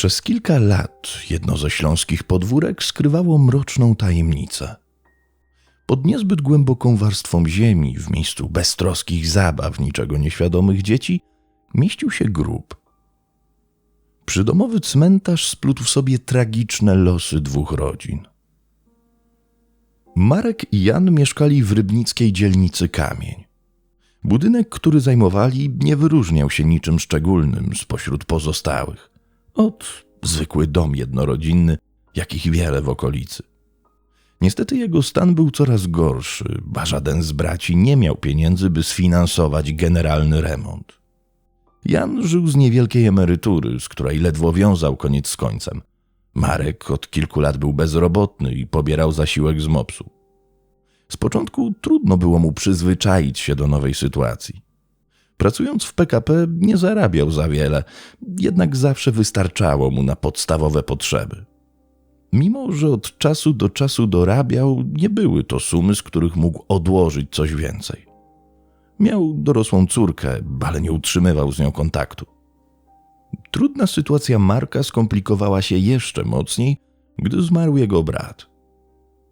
Przez kilka lat jedno ze śląskich podwórek skrywało mroczną tajemnicę. Pod niezbyt głęboką warstwą ziemi, w miejscu beztroskich zabaw niczego nieświadomych dzieci, mieścił się grób. Przydomowy cmentarz splótł w sobie tragiczne losy dwóch rodzin. Marek i Jan mieszkali w rybnickiej dzielnicy Kamień. Budynek, który zajmowali, nie wyróżniał się niczym szczególnym spośród pozostałych. Od zwykły dom jednorodzinny, jakich wiele w okolicy. Niestety jego stan był coraz gorszy, a żaden z braci nie miał pieniędzy, by sfinansować generalny remont. Jan żył z niewielkiej emerytury, z której ledwo wiązał koniec z końcem. Marek od kilku lat był bezrobotny i pobierał zasiłek z mopsu. Z początku trudno było mu przyzwyczaić się do nowej sytuacji. Pracując w PKP nie zarabiał za wiele, jednak zawsze wystarczało mu na podstawowe potrzeby. Mimo, że od czasu do czasu dorabiał, nie były to sumy, z których mógł odłożyć coś więcej. Miał dorosłą córkę, ale nie utrzymywał z nią kontaktu. Trudna sytuacja Marka skomplikowała się jeszcze mocniej, gdy zmarł jego brat.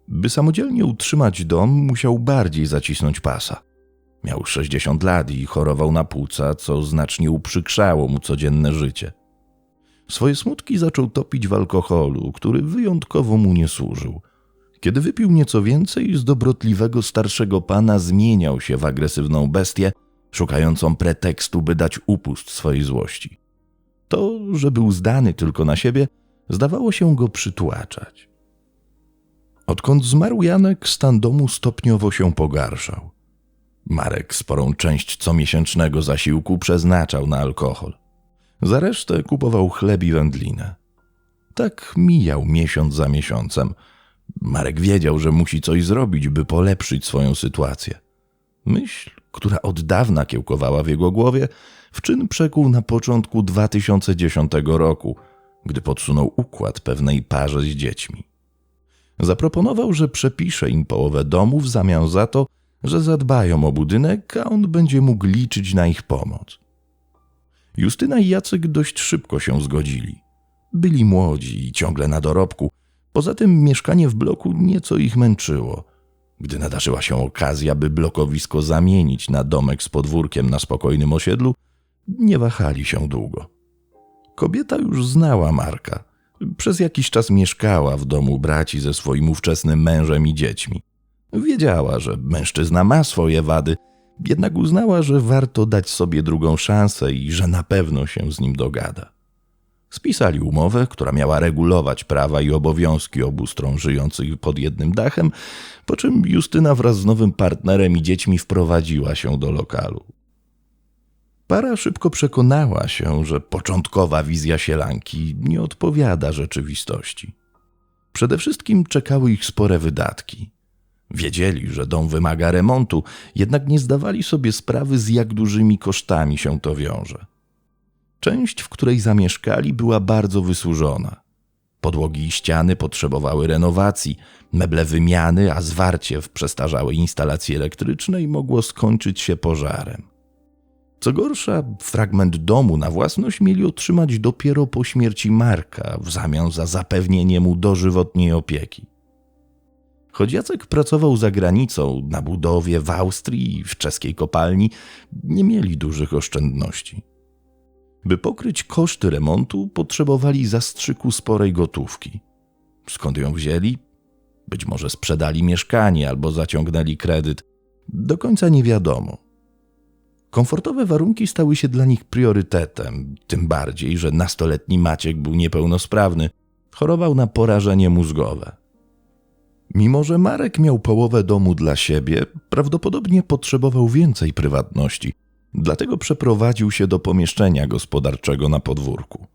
By samodzielnie utrzymać dom, musiał bardziej zacisnąć pasa. Miał 60 lat i chorował na płuca, co znacznie uprzykrzało mu codzienne życie. Swoje smutki zaczął topić w alkoholu, który wyjątkowo mu nie służył. Kiedy wypił nieco więcej, z dobrotliwego starszego pana zmieniał się w agresywną bestię, szukającą pretekstu, by dać upust swojej złości. To, że był zdany tylko na siebie, zdawało się go przytłaczać. Odkąd zmarł Janek, stan domu stopniowo się pogarszał. Marek sporą część comiesięcznego zasiłku przeznaczał na alkohol. Za resztę kupował chleb i wędlinę. Tak mijał miesiąc za miesiącem. Marek wiedział, że musi coś zrobić, by polepszyć swoją sytuację. Myśl, która od dawna kiełkowała w jego głowie, w czyn przekuł na początku 2010 roku, gdy podsunął układ pewnej parze z dziećmi. Zaproponował, że przepisze im połowę domu w zamian za to, że zadbają o budynek, a on będzie mógł liczyć na ich pomoc. Justyna i Jacek dość szybko się zgodzili. Byli młodzi i ciągle na dorobku. Poza tym mieszkanie w bloku nieco ich męczyło. Gdy nadarzyła się okazja, by blokowisko zamienić na domek z podwórkiem na spokojnym osiedlu, nie wahali się długo. Kobieta już znała Marka. Przez jakiś czas mieszkała w domu braci ze swoim ówczesnym mężem i dziećmi. Wiedziała, że mężczyzna ma swoje wady, jednak uznała, że warto dać sobie drugą szansę i że na pewno się z nim dogada. Spisali umowę, która miała regulować prawa i obowiązki obu stron żyjących pod jednym dachem, po czym Justyna wraz z nowym partnerem i dziećmi wprowadziła się do lokalu. Para szybko przekonała się, że początkowa wizja sielanki nie odpowiada rzeczywistości. Przede wszystkim czekały ich spore wydatki. Wiedzieli, że dom wymaga remontu, jednak nie zdawali sobie sprawy, z jak dużymi kosztami się to wiąże. Część, w której zamieszkali, była bardzo wysłużona. Podłogi i ściany potrzebowały renowacji, meble wymiany, a zwarcie w przestarzałej instalacji elektrycznej mogło skończyć się pożarem. Co gorsza, fragment domu na własność mieli otrzymać dopiero po śmierci Marka w zamian za zapewnienie mu dożywotniej opieki. Choć Jacek pracował za granicą, na budowie w Austrii i w czeskiej kopalni, nie mieli dużych oszczędności. By pokryć koszty remontu, potrzebowali zastrzyku sporej gotówki. Skąd ją wzięli? Być może sprzedali mieszkanie albo zaciągnęli kredyt. Do końca nie wiadomo. Komfortowe warunki stały się dla nich priorytetem, tym bardziej, że nastoletni Maciek był niepełnosprawny, chorował na porażenie mózgowe. Mimo, że Marek miał połowę domu dla siebie, prawdopodobnie potrzebował więcej prywatności, dlatego przeprowadził się do pomieszczenia gospodarczego na podwórku.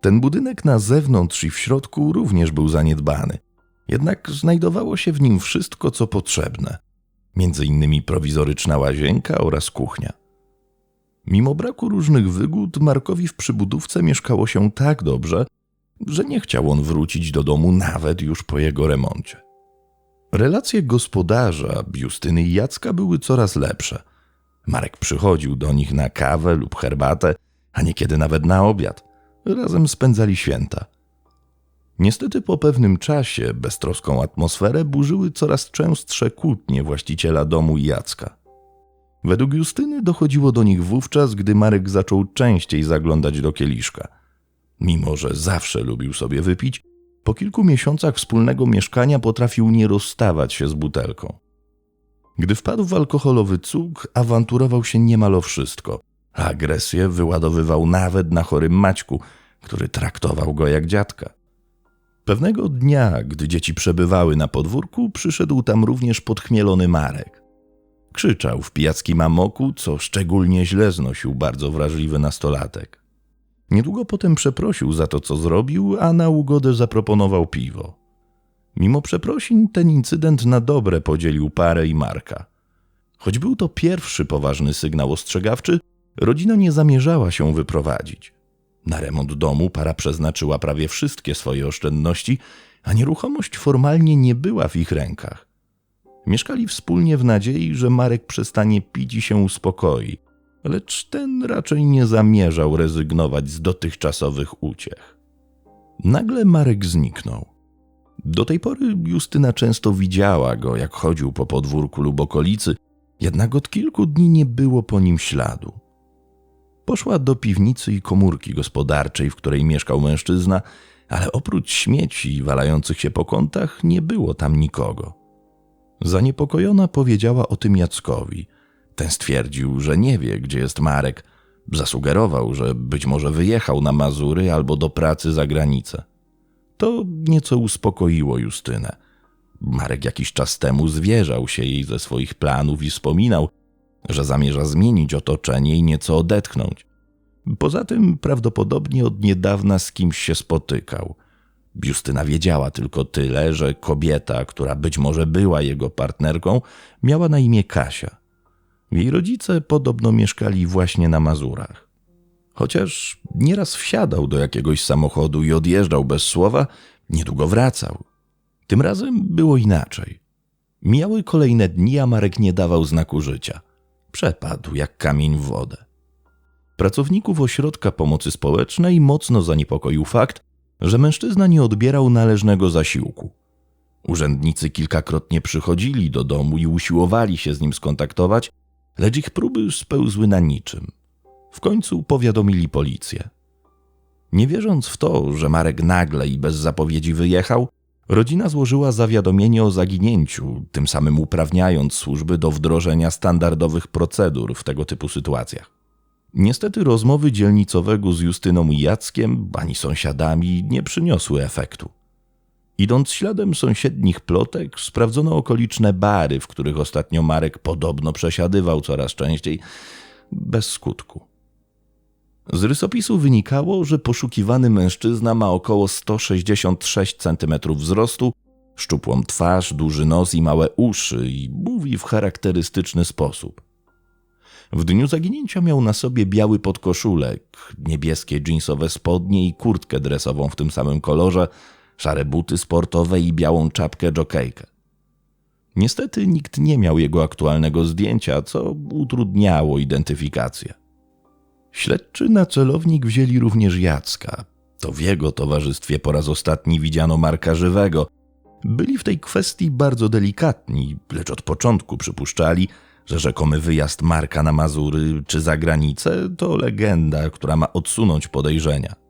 Ten budynek na zewnątrz i w środku również był zaniedbany, jednak znajdowało się w nim wszystko, co potrzebne, między innymi prowizoryczna łazienka oraz kuchnia. Mimo braku różnych wygód, Markowi w przybudówce mieszkało się tak dobrze, że nie chciał on wrócić do domu nawet już po jego remoncie. Relacje gospodarza, Justyny i Jacka były coraz lepsze. Marek przychodził do nich na kawę lub herbatę, a niekiedy nawet na obiad. Razem spędzali święta. Niestety po pewnym czasie beztroską atmosferę burzyły coraz częstsze kłótnie właściciela domu i Jacka. Według Justyny dochodziło do nich wówczas, gdy Marek zaczął częściej zaglądać do kieliszka. Mimo, że zawsze lubił sobie wypić, po kilku miesiącach wspólnego mieszkania potrafił nie rozstawać się z butelką. Gdy wpadł w alkoholowy cuk, awanturował się niemal o wszystko, agresję wyładowywał nawet na chorym Maćku, który traktował go jak dziadka. Pewnego dnia, gdy dzieci przebywały na podwórku, przyszedł tam również podchmielony Marek. Krzyczał w pijackim amoku, co szczególnie źle znosił bardzo wrażliwy nastolatek. Niedługo potem przeprosił za to, co zrobił, a na ugodę zaproponował piwo. Mimo przeprosin, ten incydent na dobre podzielił parę i Marka. Choć był to pierwszy poważny sygnał ostrzegawczy, rodzina nie zamierzała się wyprowadzić. Na remont domu para przeznaczyła prawie wszystkie swoje oszczędności, a nieruchomość formalnie nie była w ich rękach. Mieszkali wspólnie w nadziei, że Marek przestanie pić i się uspokoi, lecz ten raczej nie zamierzał rezygnować z dotychczasowych uciech. Nagle Marek zniknął. Do tej pory Justyna często widziała go, jak chodził po podwórku lub okolicy, jednak od kilku dni nie było po nim śladu. Poszła do piwnicy i komórki gospodarczej, w której mieszkał mężczyzna, ale oprócz śmieci walających się po kątach nie było tam nikogo. Zaniepokojona powiedziała o tym Jackowi. Ten stwierdził, że nie wie, gdzie jest Marek. Zasugerował, że być może wyjechał na Mazury albo do pracy za granicę. To nieco uspokoiło Justynę. Marek jakiś czas temu zwierzał się jej ze swoich planów i wspominał, że zamierza zmienić otoczenie i nieco odetchnąć. Poza tym prawdopodobnie od niedawna z kimś się spotykał. Justyna wiedziała tylko tyle, że kobieta, która być może była jego partnerką, miała na imię Kasia. Jej rodzice podobno mieszkali właśnie na Mazurach. Chociaż nieraz wsiadał do jakiegoś samochodu i odjeżdżał bez słowa, niedługo wracał. Tym razem było inaczej. Mijały kolejne dni, a Marek nie dawał znaku życia. Przepadł jak kamień w wodę. Pracowników ośrodka pomocy społecznej mocno zaniepokoił fakt, że mężczyzna nie odbierał należnego zasiłku. Urzędnicy kilkakrotnie przychodzili do domu i usiłowali się z nim skontaktować, lecz ich próby spełzły na niczym. W końcu powiadomili policję. Nie wierząc w to, że Marek nagle i bez zapowiedzi wyjechał, rodzina złożyła zawiadomienie o zaginięciu, tym samym uprawniając służby do wdrożenia standardowych procedur w tego typu sytuacjach. Niestety rozmowy dzielnicowego z Justyną i Jackiem, ani sąsiadami nie przyniosły efektu. Idąc śladem sąsiednich plotek, sprawdzono okoliczne bary, w których ostatnio Marek podobno przesiadywał coraz częściej, bez skutku. Z rysopisu wynikało, że poszukiwany mężczyzna ma około 166 cm wzrostu, szczupłą twarz, duży nos i małe uszy i mówi w charakterystyczny sposób. W dniu zaginięcia miał na sobie biały podkoszulek, niebieskie jeansowe spodnie i kurtkę dresową w tym samym kolorze, szare buty sportowe i białą czapkę jokejkę. Niestety nikt nie miał jego aktualnego zdjęcia, co utrudniało identyfikację. Śledczy na celownik wzięli również Jacka. To w jego towarzystwie po raz ostatni widziano Marka Żywego. Byli w tej kwestii bardzo delikatni, lecz od początku przypuszczali, że rzekomy wyjazd Marka na Mazury czy za granicę to legenda, która ma odsunąć podejrzenia.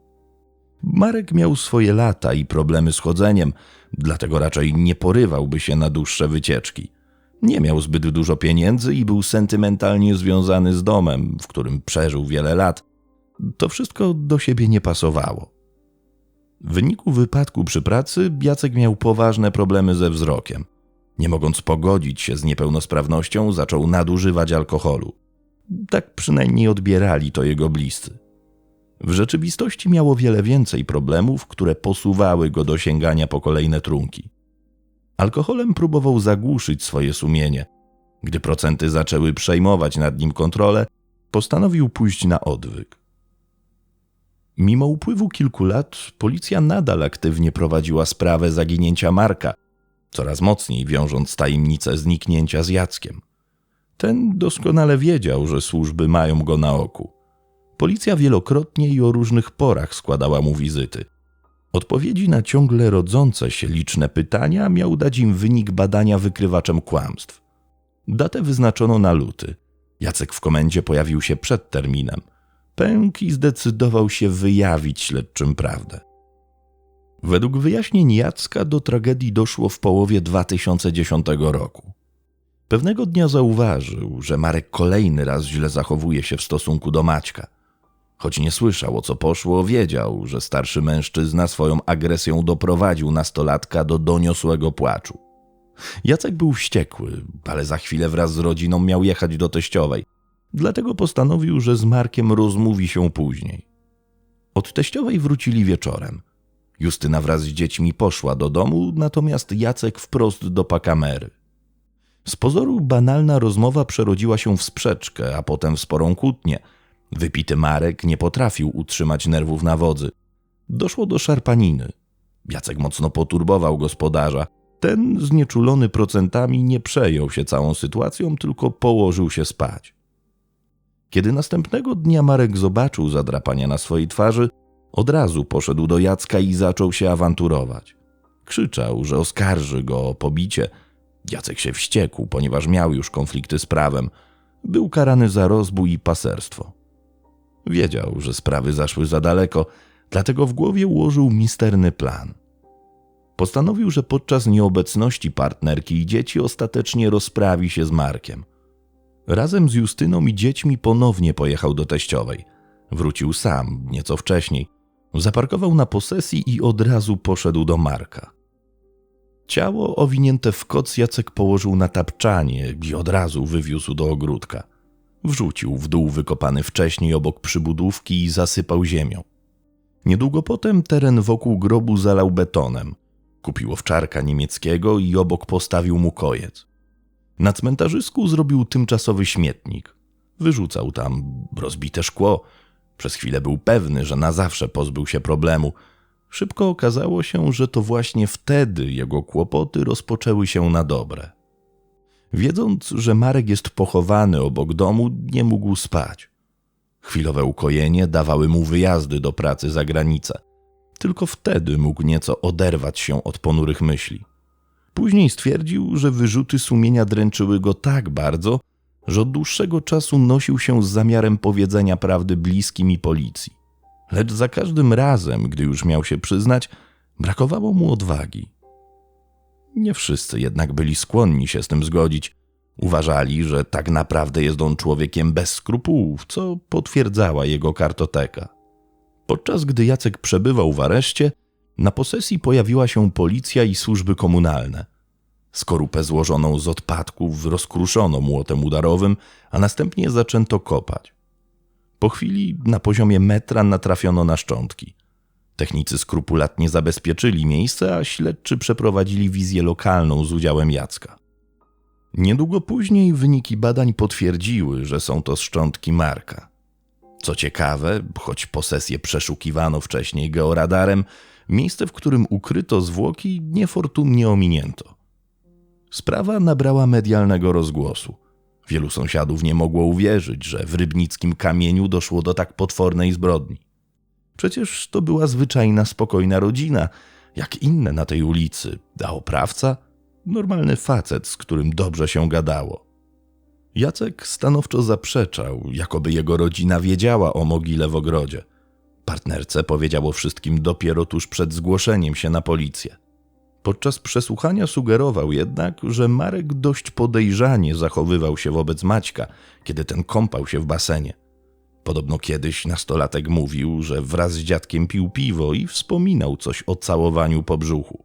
Marek miał swoje lata i problemy z chodzeniem, dlatego raczej nie porywałby się na dłuższe wycieczki. Nie miał zbyt dużo pieniędzy i był sentymentalnie związany z domem, w którym przeżył wiele lat. To wszystko do siebie nie pasowało. W wyniku wypadku przy pracy Jacek miał poważne problemy ze wzrokiem. Nie mogąc pogodzić się z niepełnosprawnością, zaczął nadużywać alkoholu. Tak przynajmniej odbierali to jego bliscy. W rzeczywistości miało wiele więcej problemów, które posuwały go do sięgania po kolejne trunki. Alkoholem próbował zagłuszyć swoje sumienie. Gdy procenty zaczęły przejmować nad nim kontrolę, postanowił pójść na odwyk. Mimo upływu kilku lat, policja nadal aktywnie prowadziła sprawę zaginięcia Marka, coraz mocniej wiążąc tajemnicę zniknięcia z Jackiem. Ten doskonale wiedział, że służby mają go na oku. Policja wielokrotnie i o różnych porach składała mu wizyty. Odpowiedzi na ciągle rodzące się liczne pytania miał dać im wynik badania wykrywaczem kłamstw. Datę wyznaczono na luty. Jacek w komendzie pojawił się przed terminem. Pęk i zdecydował się wyjawić śledczym prawdę. Według wyjaśnień Jacka do tragedii doszło w połowie 2010 roku. Pewnego dnia zauważył, że Marek kolejny raz źle zachowuje się w stosunku do Maćka. Choć nie słyszał o co poszło, wiedział, że starszy mężczyzna swoją agresją doprowadził nastolatka do doniosłego płaczu. Jacek był wściekły, ale za chwilę wraz z rodziną miał jechać do teściowej. Dlatego postanowił, że z Markiem rozmówi się później. Od teściowej wrócili wieczorem. Justyna wraz z dziećmi poszła do domu, natomiast Jacek wprost do pakamery. Z pozoru banalna rozmowa przerodziła się w sprzeczkę, a potem w sporą kłótnię. Wypity Marek nie potrafił utrzymać nerwów na wodzy. Doszło do szarpaniny. Jacek mocno poturbował gospodarza. Ten, znieczulony procentami, nie przejął się całą sytuacją, tylko położył się spać. Kiedy następnego dnia Marek zobaczył zadrapania na swojej twarzy, od razu poszedł do Jacka i zaczął się awanturować. Krzyczał, że oskarży go o pobicie. Jacek się wściekł, ponieważ miał już konflikty z prawem. Był karany za rozbój i paserstwo. Wiedział, że sprawy zaszły za daleko, dlatego w głowie ułożył misterny plan. Postanowił, że podczas nieobecności partnerki i dzieci ostatecznie rozprawi się z Markiem. Razem z Justyną i dziećmi ponownie pojechał do teściowej. Wrócił sam, nieco wcześniej. Zaparkował na posesji i od razu poszedł do Marka. Ciało owinięte w koc Jacek położył na tapczanie i od razu wywiózł do ogródka. Wrzucił w dół wykopany wcześniej obok przybudówki i zasypał ziemią. Niedługo potem teren wokół grobu zalał betonem. Kupił owczarka niemieckiego i obok postawił mu kojec. Na cmentarzysku zrobił tymczasowy śmietnik. Wyrzucał tam rozbite szkło. Przez chwilę był pewny, że na zawsze pozbył się problemu. Szybko okazało się, że to właśnie wtedy jego kłopoty rozpoczęły się na dobre. Wiedząc, że Marek jest pochowany obok domu, nie mógł spać. Chwilowe ukojenie dawały mu wyjazdy do pracy za granicę. Tylko wtedy mógł nieco oderwać się od ponurych myśli. Później stwierdził, że wyrzuty sumienia dręczyły go tak bardzo, że od dłuższego czasu nosił się z zamiarem powiedzenia prawdy bliskim i policji. Lecz za każdym razem, gdy już miał się przyznać, brakowało mu odwagi. Nie wszyscy jednak byli skłonni się z tym zgodzić. Uważali, że tak naprawdę jest on człowiekiem bez skrupułów, co potwierdzała jego kartoteka. Podczas gdy Jacek przebywał w areszcie, na posesji pojawiła się policja i służby komunalne. Skorupę złożoną z odpadków rozkruszono młotem udarowym, a następnie zaczęto kopać. Po chwili na poziomie metra natrafiono na szczątki. Technicy skrupulatnie zabezpieczyli miejsce, a śledczy przeprowadzili wizję lokalną z udziałem Jacka. Niedługo później wyniki badań potwierdziły, że są to szczątki Marka. Co ciekawe, choć posesję przeszukiwano wcześniej georadarem, miejsce, w którym ukryto zwłoki, niefortunnie ominięto. Sprawa nabrała medialnego rozgłosu. Wielu sąsiadów nie mogło uwierzyć, że w rybnickim kamieniu doszło do tak potwornej zbrodni. Przecież to była zwyczajna, spokojna rodzina, jak inne na tej ulicy, a oprawca normalny facet, z którym dobrze się gadało. Jacek stanowczo zaprzeczał, jakoby jego rodzina wiedziała o mogile w ogrodzie. Partnerce powiedział o wszystkim dopiero tuż przed zgłoszeniem się na policję. Podczas przesłuchania sugerował jednak, że Marek dość podejrzanie zachowywał się wobec Maćka, kiedy ten kąpał się w basenie. Podobno kiedyś nastolatek mówił, że wraz z dziadkiem pił piwo i wspominał coś o całowaniu po brzuchu.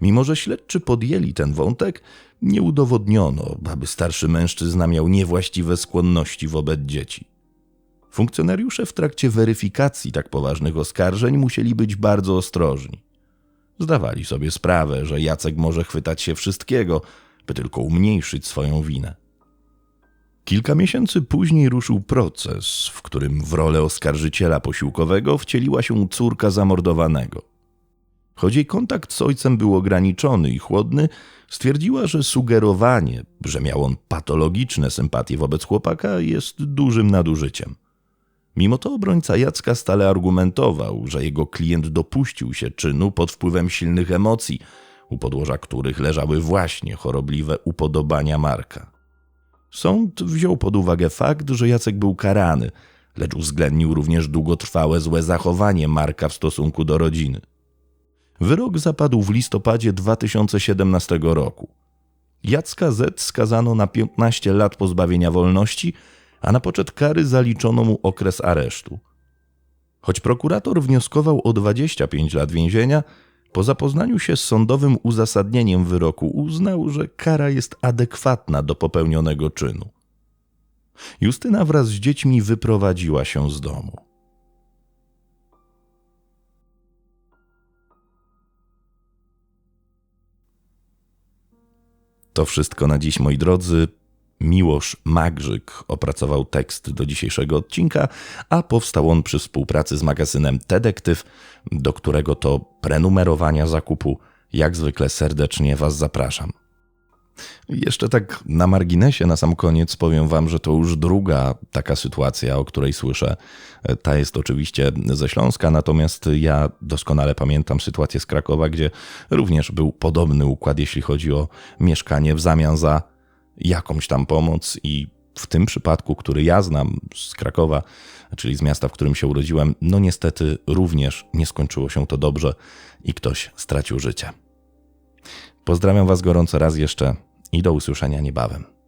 Mimo, że śledczy podjęli ten wątek, nie udowodniono, aby starszy mężczyzna miał niewłaściwe skłonności wobec dzieci. Funkcjonariusze w trakcie weryfikacji tak poważnych oskarżeń musieli być bardzo ostrożni. Zdawali sobie sprawę, że Jacek może chwytać się wszystkiego, by tylko umniejszyć swoją winę. Kilka miesięcy później ruszył proces, w którym w rolę oskarżyciela posiłkowego wcieliła się córka zamordowanego. Choć jej kontakt z ojcem był ograniczony i chłodny, stwierdziła, że sugerowanie, że miał on patologiczne sympatie wobec chłopaka, jest dużym nadużyciem. Mimo to obrońca Jacka stale argumentował, że jego klient dopuścił się czynu pod wpływem silnych emocji, u podłoża których leżały właśnie chorobliwe upodobania Marka. Sąd wziął pod uwagę fakt, że Jacek był karany, lecz uwzględnił również długotrwałe złe zachowanie Marka w stosunku do rodziny. Wyrok zapadł w listopadzie 2017 roku. Jacka Z skazano na 15 lat pozbawienia wolności, a na poczet kary zaliczono mu okres aresztu. Choć prokurator wnioskował o 25 lat więzienia, po zapoznaniu się z sądowym uzasadnieniem wyroku uznał, że kara jest adekwatna do popełnionego czynu. Justyna wraz z dziećmi wyprowadziła się z domu. To wszystko na dziś, moi drodzy. Miłosz Magrzyk opracował tekst do dzisiejszego odcinka, a powstał on przy współpracy z magazynem Detektyw, do którego to prenumerowania zakupu jak zwykle serdecznie Was zapraszam. Jeszcze tak na marginesie, na sam koniec powiem Wam, że to już druga taka sytuacja, o której słyszę. Ta jest oczywiście ze Śląska, natomiast ja doskonale pamiętam sytuację z Krakowa, gdzie również był podobny układ, jeśli chodzi o mieszkanie w zamian za jakąś tam pomoc i w tym przypadku, który ja znam z Krakowa, czyli z miasta, w którym się urodziłem, no niestety również nie skończyło się to dobrze i ktoś stracił życie. Pozdrawiam Was gorąco raz jeszcze i do usłyszenia niebawem.